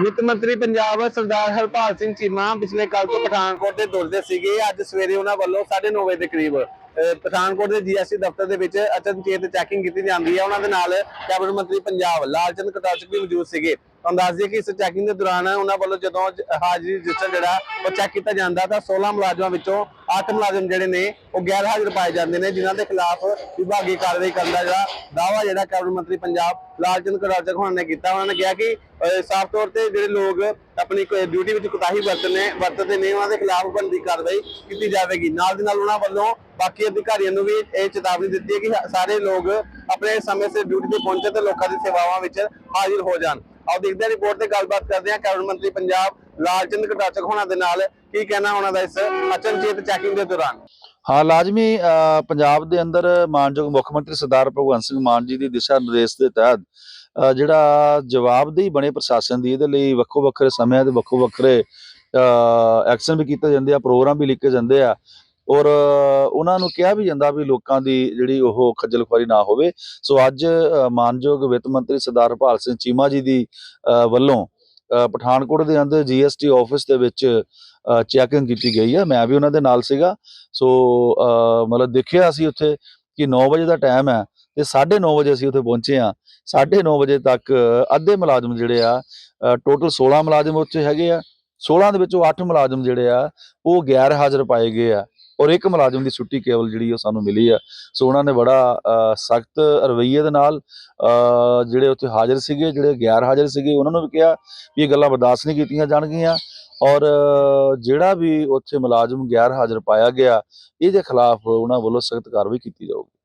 ਵਿੱਤ ਮੰਤਰੀ ਪੰਜਾਬ ਸਰਦਾਰ ਹਰਪਾਲ ਸਿੰਘ ਚੀਮਾ ਪਿਛਲੇ ਕੱਲ ਤੋਂ ਪਠਾਨਕੋਟ ਦੇ ਦੌਰੇ ਸੀਗੇ। ਅੱਜ ਸਵੇਰੇ ਉਹਨਾਂ ਵੱਲੋਂ 9:30 ਵਜੇ ਦੇ ਕਰੀਬ ਪਠਾਨਕੋਟ ਦੇ ਜੀਐਸਟੀ ਦਫ਼ਤਰ ਦੇ ਵਿੱਚ ਅਚਨਚੇਤ ਚੈਕਿੰਗ ਕੀਤੀ ਜਾਂਦੀ ਹੈ। ਉਹਨਾਂ ਦੇ ਨਾਲ ਕੈਬਨਿਟ ਮੰਤਰੀ ਪੰਜਾਬ ਲਾਲਚੰਦ ਕਟਾਚਕ ਵੀ ਮੌਜੂਦ ਸੀਗੇ। ਤੁਹਾਨੂੰ ਦੱਸ ਦਈਏ ਕਿ ਇਸ ਚੈਕਿੰਗ ਦੇ ਦੌਰਾਨ ਉਹਨਾਂ ਵੱਲੋਂ ਜਦੋਂ ਹਾਜ਼ਰੀ ਰਜਿਸਟਰ ਜਿਹੜਾ ਉਹ ਚੈੱਕ ਕੀਤਾ ਜਾਂਦਾ ਤਾਂ 16 ਮੁਲਾਜ਼ਮਾਂ ਵਿੱਚੋਂ 8 ਮੁਲਾਜ਼ਮ ਜਿਹੜੇ ਨੇ, ਉਹ ਗੈਰ ਹਾਜ਼ਰ ਪਾਏ ਜਾਂਦੇ ਨੇ, ਜਿਨ੍ਹਾਂ ਦੇ ਖਿਲਾਫ ਵਿਭਾਗੀ ਕਾਰਵਾਈ ਕਰਨ ਦਾ ਜਿਹੜਾ ਦਾਅਵਾ ਜਿਹੜਾ ਕੈਬਨਿਟ ਮੰਤਰੀ ਪੰਜਾਬ ਲਾਲਚੰਦ ਕਟਾਚਕ ਹੋਣਾ ਨੇ ਕੀਤਾ। ਉਹਨਾਂ ਨੇ ਕਿਹਾ ਕਿ ਸਾਫ਼ ਤੌਰ ਤੇ ਜਿਹੜੇ ਲੋਕ ਆਪਣੀ ਡਿਊਟੀ ਵਿੱਚ ਕੁਤਾਹੀ ਵਰਤਨੇ ਵਰਤਦੇ ਨੇ, ਉਹਨਾਂ ਦੇ ਖਿਲਾਫ ਬਣਦੀ ਕਾਰਵਾਈ ਕੀਤੀ ਜਾਵੇਗੀ। ਨਾਲ ਦੀ ਨਾਲ ਉਹਨਾਂ ਵੱਲੋਂ ਬਾਕੀ ਅਧਿਕਾਰੀਆਂ ਨੂੰ ਵੀ ਇਹ ਚੇਤਾਵਨੀ ਦਿੱਤੀ ਹੈ ਕਿ ਸਾਰੇ ਲੋਕ ਆਪਣੇ ਸਮੇਂ ਸਿਰ ਡਿਊਟੀ ਤੇ ਪਹੁੰਚੇ ਤੇ ਲੋਕਾਂ ਦੀ ਸੇਵਾਵਾਂ ਵਿੱਚ ਹਾਜ਼ਰ ਹੋ ਜਾਣ। ਆਓ ਦੇਖਦੇ ਹਾਂ ਰਿਪੋਰਟ ਤੇ ਗੱਲਬਾਤ ਕਰਦੇ ਹਾਂ ਕੈਬਨਿਟ ਮੰਤਰੀ ਪੰਜਾਬ ਲਾਲਚੰਦ ਕਟਾਚਕ ਹੋਣਾ ਦੇ ਨਾਲ ਕੀ ਕਹਿਣਾ ਉਹਨਾਂ ਦਾ ਇਸ ਅਚਨਚੇਤ ਚੈਕਿੰਗ ਦੇ ਦੌਰਾਨ। ਹਾਂ, ਲਾਜ਼ਮੀ ਪੰਜਾਬ ਦੇ ਅੰਦਰ ਮਾਨਯੋਗ ਮੁੱਖ ਮੰਤਰੀ ਸਰਦਾਰ ਭਗਵੰਤ ਸਿੰਘ ਮਾਨ ਜੀ ਦੀ ਦਿਸ਼ਾ ਨਿਰਦੇਸ਼ ਦੇ ਤਹਿਤ ਜਿਹੜਾ ਜਵਾਬਦੇਹੀ ਬਣੇ ਪ੍ਰਸ਼ਾਸਨ ਦੀ, ਇਹਦੇ ਲਈ ਵੱਖੋ ਵੱਖਰੇ ਸਮਿਆਂ ਤੇ ਵੱਖੋ ਵੱਖਰੇ ਐਕਸ਼ਨ ਵੀ ਕੀਤੇ ਜਾਂਦੇ ਆ, ਪ੍ਰੋਗਰਾਮ ਵੀ ਲਿਖੇ ਜਾਂਦੇ ਆ। ਔਰ ਉਹਨਾਂ ਨੂੰ ਕਿਹਾ ਵੀ ਜਾਂਦਾ ਵੀ ਲੋਕਾਂ ਦੀ ਜਿਹੜੀ ਉਹ ਖੱਜਲ ਖੁਆਰੀ ਨਾ ਹੋਵੇ। ਸੋ ਅੱਜ ਮਾਨਯੋਗ ਵਿੱਤ ਮੰਤਰੀ ਸਰਦਾਰ ਹਰਪਾਲ ਸਿੰਘ ਚੀਮਾ ਜੀ ਦੀ ਵੱਲੋਂ ਪਠਾਨਕੋਟ ਦੇ ਅੰਦਰ ਜੀਐਸਟੀ ਆਫਿਸ ਦੇ ਵਿੱਚ ਚੈਕਿੰਗ ਕੀਤੀ ਗਈ ਹੈ ਮੈਂ ਵੀ ਉਹਨਾਂ ਦੇ ਨਾਲ ਸੀਗਾ। ਸੋ ਮਤਲਬ ਦੇਖਿਆ ਅਸੀਂ ਉੱਥੇ ਕਿ 9 ਵਜੇ ਦਾ ਟਾਈਮ ਹੈ ਤੇ 9:30 ਵਜੇ ਅਸੀਂ ਉੱਥੇ ਪਹੁੰਚੇ ਆ 9:30 ਵਜੇ ਤੱਕ ਅੱਧੇ ਮੁਲਾਜ਼ਮ ਜਿਹੜੇ ਆ ਟੋਟਲ 16 ਮੁਲਾਜ਼ਮ ਉੱਥੇ ਹੈਗੇ ਆ। 16 ਦੇ ਵਿੱਚੋਂ 8 ਮੁਲਾਜ਼ਮ ਜਿਹੜੇ ਆ, ਉਹ ਗੈਰ ਹਾਜ਼ਰ ਪਾਏ ਗਏ ਆ। ਔਰ ਇੱਕ ਮੁਲਾਜ਼ਮ ਦੀ ਛੁੱਟੀ ਕੇਵਲ ਜਿਹੜੀ ਉਹ ਸਾਨੂੰ ਮਿਲੀ ਆ। ਸੋ ਉਹਨਾਂ ਨੇ ਬੜਾ ਸਖਤ ਰਵੱਈਏ ਦੇ ਨਾਲ ਜਿਹੜੇ ਉੱਥੇ ਹਾਜ਼ਰ ਸੀਗੇ, ਜਿਹੜੇ ਗੈਰ ਹਾਜ਼ਰ ਸੀਗੇ, ਉਹਨਾਂ ਨੂੰ ਵੀ ਕਿਹਾ ਵੀ ਇਹ ਗੱਲਾਂ ਬਰਦਾਸ਼ਤ ਨਹੀਂ ਕੀਤੀਆਂ ਜਾਣਗੀਆਂ। ਔਰ ਜਿਹੜਾ ਵੀ ਉੱਥੇ ਮੁਲਾਜ਼ਮ ਗੈਰ ਹਾਜ਼ਰ ਪਾਇਆ ਗਿਆ, ਇਹਦੇ ਖਿਲਾਫ ਉਹਨਾਂ ਵੱਲੋਂ ਸਖਤ ਕਾਰਵਾਈ ਕੀਤੀ ਜਾਊਗੀ।